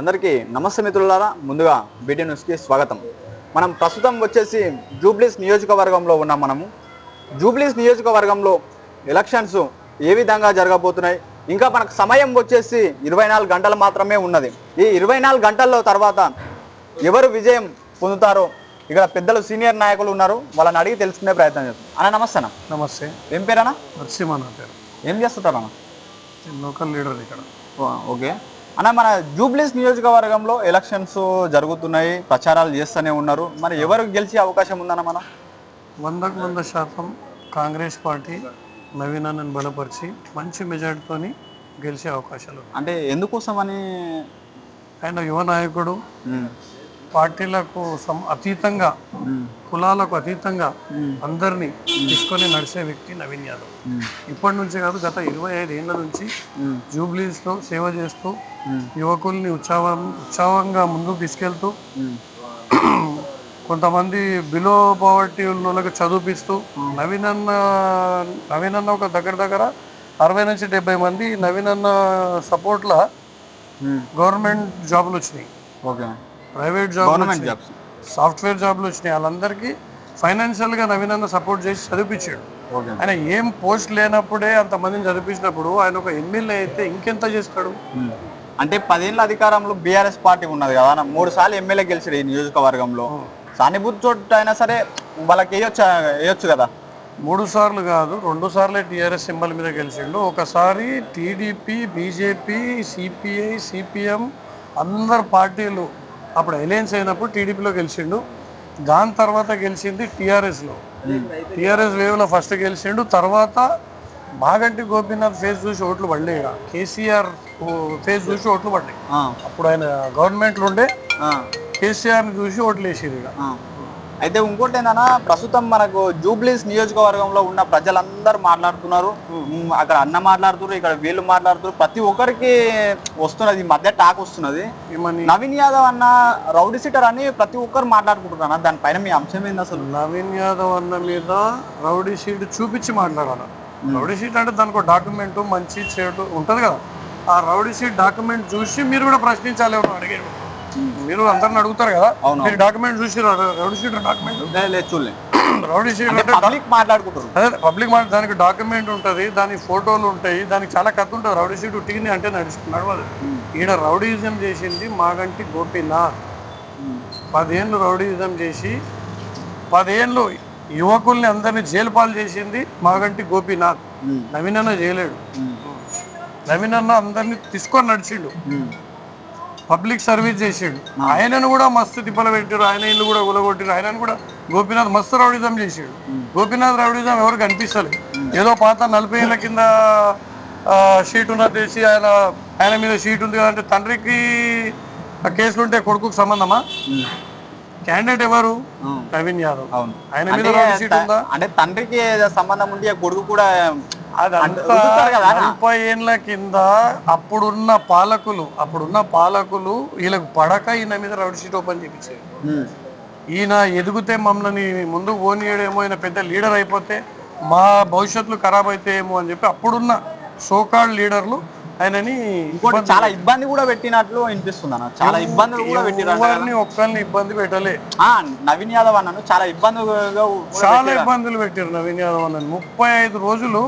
అందరికీ నమస్తే మిత్రులారా ముందుగా బీటీ న్యూస్కి స్వాగతం. మనం ప్రస్తుతం వచ్చేసి జూబ్లీస్ నియోజకవర్గంలో ఉన్నాం మనము. జూబ్లీస్ నియోజకవర్గంలో ఎలక్షన్స్ ఏ విధంగా జరగబోతున్నాయి? ఇంకా మనకు సమయం వచ్చేసి ఇరవై నాలుగు గంటలు మాత్రమే ఉన్నది. ఈ ఇరవై నాలుగు గంటల్లో తర్వాత ఎవరు విజయం పొందుతారో ఇక్కడ పెద్దలు సీనియర్ నాయకులు ఉన్నారు వాళ్ళని అడిగి తెలుసుకునే ప్రయత్నం చేస్తాం అన్న నమస్తే అన్న. నమస్తే. ఏం పేరన్నా నరసింహ నా పేరు. ఏం చేస్తుంటారు అన్న? నేను లోకల్ లీడర్ ఇక్కడ. ఓకే. అన్న మన జూబ్లీస్ నియోజకవర్గంలో ఎలక్షన్స్ జరుగుతున్నాయి ప్రచారాలు చేస్తూనే ఉన్నారు. మరి ఎవరు గెలిచే అవకాశం ఉందన్న మన? వందకు వంద శాతం కాంగ్రెస్ పార్టీ నవీనాన్ని బలపరిచి మంచి మెజార్టీతోని గెలిచే అవకాశాలు. అంటే ఎందుకోసమని? ఆయన యువ నాయకుడు. పార్టీలకు అతీతంగా కులాలకు అతీతంగా అందరినీ తీసుకొని నడిచే వ్యక్తి నవీన్ యాదవ్. ఇప్పటి నుంచి కాదు గత ఇరవై ఐదు ఏళ్ళ నుంచి జూబ్లీస్లో సేవ చేస్తూ యువకుల్ని ఉత్సాహం ఉత్సాహంగా ముందుకు తీసుకెళ్తూ కొంతమంది బిలో పవర్టీ వాళ్ళకి చదివిపిస్తూ నవీన్ అన్న నవీన్ అన్న ఒక దగ్గర దగ్గర అరవై నుంచి డెబ్బై మంది నవీన్ అన్న సపోర్ట్ల గవర్నమెంట్ జాబులు వచ్చినాయి. Okay. Private government jobs software జాబులు వచ్చినాయి. వాళ్ళందరికీ ఫైనాన్షియల్గా నవీన్ అన్న సపోర్ట్ చేసి చదివిపించాడు ఓకే. ఆయన ఏం పోస్ట్ లేనప్పుడే అంతమందిని చదివించినప్పుడు ఆయన ఒక ఎమ్మెల్యే అయితే ఇంకెంత చేస్తాడు. అంటే పదేళ్ళ అధికారంలో బీఆర్ఎస్ పార్టీ ఉన్నది కదా. మూడు సార్లు ఎమ్మెల్యే గెలిచాడు ఈ నియోజకవర్గంలో. సానుభూతి చోటు అయినా సరే వాళ్ళకి వేయొచ్చు వేయొచ్చు కదా. మూడు సార్లు కాదు రెండు సార్లే టీఆర్ఎస్ సింబల్ మీద గెలిచిండు. ఒకసారి టీడీపీ బీజేపీ సిపిఐ సిపిఎం అందరు పార్టీలు అప్పుడు అలయన్స్ అయినప్పుడు టీడీపీలో గెలిచిండు. దాని తర్వాత గెలిచింది టీఆర్ఎస్లో. టీఆర్ఎస్ వేవ్లో ఫస్ట్ గెలిచిండు. తర్వాత మాగంటి గోపీనాథ్ ఫేస్ చూసి ఓట్లు పడలే కేసీఆర్ ఫేస్ చూసి ఓట్లు పడ్డాయి అప్పుడు ఆయన గవర్నమెంట్లో ఉండే. కేసీఆర్ని చూసి ఓట్లు వేసేది ఇక. అయితే ఇంకోటి ఏంటన్నా ప్రస్తుతం మనకు జూబ్లీస్ నియోజకవర్గంలో ఉన్న ప్రజలందరూ మాట్లాడుతున్నారు. అక్కడ అన్న మాట్లాడుతున్నారు ఇక్కడ వీళ్ళు మాట్లాడుతున్నారు ప్రతి ఒక్కరికి వస్తున్నది ఈ మధ్య టాక్ వస్తున్నది. నవీన్ యాదవ్ అన్న రౌడీ సీటర్ అని ప్రతి ఒక్కరు మాట్లాడుకుంటున్నారు? దానిపైన మీ అంశం ఏంది అసలు? నవీన్ యాదవ్ అన్న మీద రౌడీ షీట్ చూపించి మాట్లాడాలి? రౌడీ షీట్ అంటే దానికి ఒక డాక్యుమెంట్ మంచి చెడు ఉంటుంది కదా. ఆ రౌడీ షీట్ డాక్యుమెంట్ చూసి మీరు కూడా ప్రశ్నించాలి ఎవరు అడిగారు. మీరు అందరిని అడుగుతారు కదా. మీరు డాక్యుమెంట్ చూసి రౌడీ షీట్ డాక్యుమెంట్? లేదు చూడలే. రౌడీ షీట్ అంటే పబ్లిక్ మాట్లాడుకుంటారు. అదే పబ్లిక్ మాట దానికి డాక్యుమెంట్ ఉంటుంది దానికి ఫోటోలు ఉంటాయి దానికి చాలా కథ ఉంటుంది. రౌడీ షీట్ ఉట్టింది అంటే నడుచుకున్నాడు వాళ్ళు. ఈయన రౌడీయిజం చేసింది మాగంటి గోపీనాథ్ పదేళ్ళు రౌడీయిజం చేసి పదేళ్ళు యువకుల్ని అందరినీ జైలు పాలు చేసింది మాగంటి గోపీనాథ్. ఉమ్, నవీన్ అన్న చేయలేడు. ఉమ్, నవీన్ అన్న అందరినీ తీసుకొని నడిచిండు. పబ్లిక్ సర్వీస్ చేసిండు. ఆయనను కూడా మస్తు తిప్పలు పెట్టారు ఆయన ఇల్లు కూడా గులగొట్టారు ఆయనను కూడా గోపీనాథ్ మస్తు రౌడిజం చేసాడు. గోపీనాథ్ రౌడిజం ఎవరు కనిపిస్తలేదు ఏదో పాత నలభై ఏళ్ళ కింద షీట్ ఉన్నది చేసి ఆయన ఆయన మీద షీట్ ఉంది కదంటే తండ్రికి ఆ కేసులు ఉంటే కొడుకుకు సంబంధమా? క్యాండిడేట్ ఎవరు? నవీన్ యాదవ్. అవును. ఆయన మీద అంటే ఉందా? తండ్రికి సంబంధం ఆ కొడుకు కూడా రుద్దుతారు కదా ఏళ్ళ అప్పుడున్న పాలకులు అప్పుడున్న పాలకులు వీళ్ళకి పడక ఈయన మీద రౌడీ షీట్ ఓపెన్ చేయించారు ఈయన ఎదిగితే మమ్మల్ని ముందుకు పోనీయడేమో ఈయన పెద్ద లీడర్ అయిపోతే మా భవిష్యత్తులు ఖరాబ్ అయితే ఏమో అని చెప్పి అప్పుడున్న సోకాల్డ్ లీడర్లు ఆయనని ఇంకోటి చాలా ఇబ్బంది కూడా పెట్టినట్లు వినిపిస్తుంది అన్న. చాలా ఇబ్బందులు కూడా. ఎవరిని ఒక్కరిని ఇబ్బంది పెట్టలే. ఆ నవీన్ యాదవ్ అన్నను చాలా ఇబ్బందులుగా చాలా. ఇబ్బందులు పెట్టారు నవీన్ యాదవ్ అన్నని. ముప్పై ఐదు రోజులు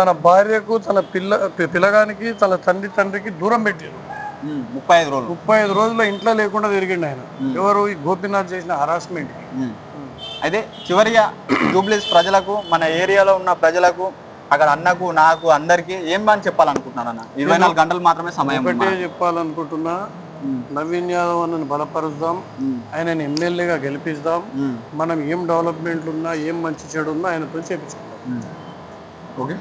తన భార్యకు తన పిల్ల పిల్లగానికి తన తండ్రి తండ్రికి దూరం పెట్టారు ముప్పై ఐదు రోజులు. ముప్పై ఐదు రోజుల్లో ఇంట్లో లేకుండా తిరిగిండు ఆయన. ఎవరు ఈ గోపీనాథ్ చేసిన హరాస్మెంట్. అయితే చివరిగా జూబ్లీస్ ప్రజలకు మన ఏరియాలో ఉన్న ప్రజలకు అక్కడ అన్నకు నాకు అందరికి ఏం అని చెప్పాలనుకుంటున్నాను అన్న ఇరవై నాలుగు గంటలు మాత్రమే సమయం ఒకటే చెప్పాలనుకుంటున్నా. నవీన్ యాదవ్ అన్నని బలపరుద్దాం. ఆయనని ఎమ్మెల్యేగా గెలిపిద్దాం. ఉమ్, మనం ఏం డెవలప్మెంట్లు ఉన్నా ఏం మంచి చెడు ఉన్నా ఆయనతో చేపించుకుందాం. ఓకే.